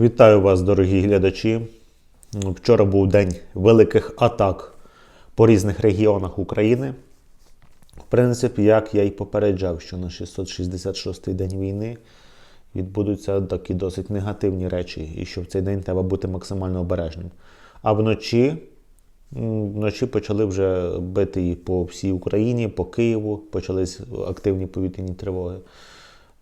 Вітаю вас, дорогі глядачі. Вчора був день великих атак по різних регіонах України. В принципі, як я й попереджав, що на 666-й день війни відбудуться такі досить негативні речі, і що в цей день треба бути максимально обережним. А вночі, вночі почали вже бити і по всій Україні, по Києву, почались активні повітряні тривоги.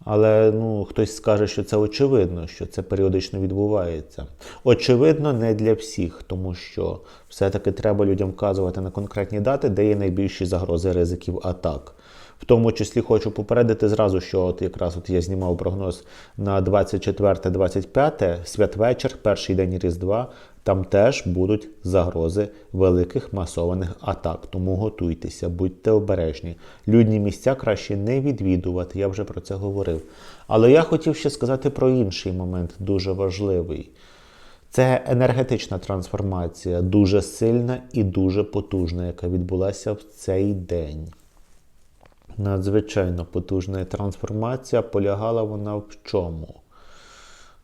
Але ну, хтось скаже, що це очевидно, що це періодично відбувається. Очевидно, не для всіх, тому що все-таки треба людям вказувати на конкретні дати, де є найбільші загрози ризиків атак. В тому числі хочу попередити зразу, що от якраз от я знімав прогноз на 24-25 святвечір, перший день Різдва. Там теж будуть загрози великих масованих атак. Тому готуйтеся, будьте обережні. Людні місця краще не відвідувати, я вже про це говорив. Але я хотів ще сказати про інший момент, дуже важливий. Це енергетична трансформація, дуже сильна і дуже потужна, яка відбулася в цей день. Надзвичайно потужна трансформація полягала вона в чому?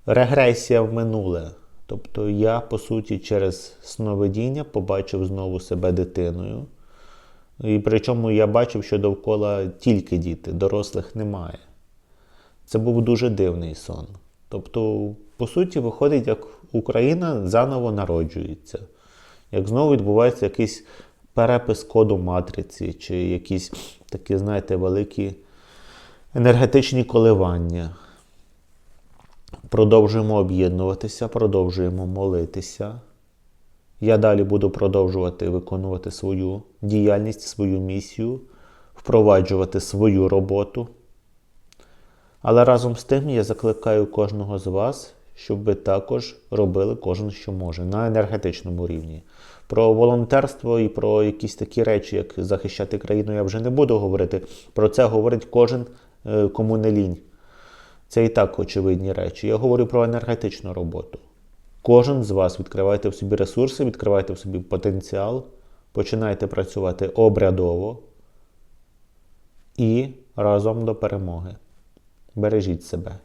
Регресія в минуле. Тобто я, по суті, через сновидіння побачив знову себе дитиною. І причому я бачив, що довкола тільки діти, дорослих немає. Це був дуже дивний сон. Тобто, по суті, виходить, як Україна заново народжується, як знову відбувається якийсь перепис коду матриці, чи якісь такі, знаєте, великі енергетичні коливання. Продовжуємо об'єднуватися, продовжуємо молитися. Я далі буду продовжувати виконувати свою діяльність, свою місію, впроваджувати свою роботу. Але разом з тим я закликаю кожного з вас, щоб ви також робили кожен, що може, на енергетичному рівні. Про волонтерство і про якісь такі речі, як захищати країну, я вже не буду говорити. Про це говорить кожен, е, кому не лінь. Це і так очевидні речі. Я говорю про енергетичну роботу. Кожен з вас відкривайте в собі ресурси, відкривайте в собі потенціал, починайте працювати обрядово і разом до перемоги. Бережіть себе.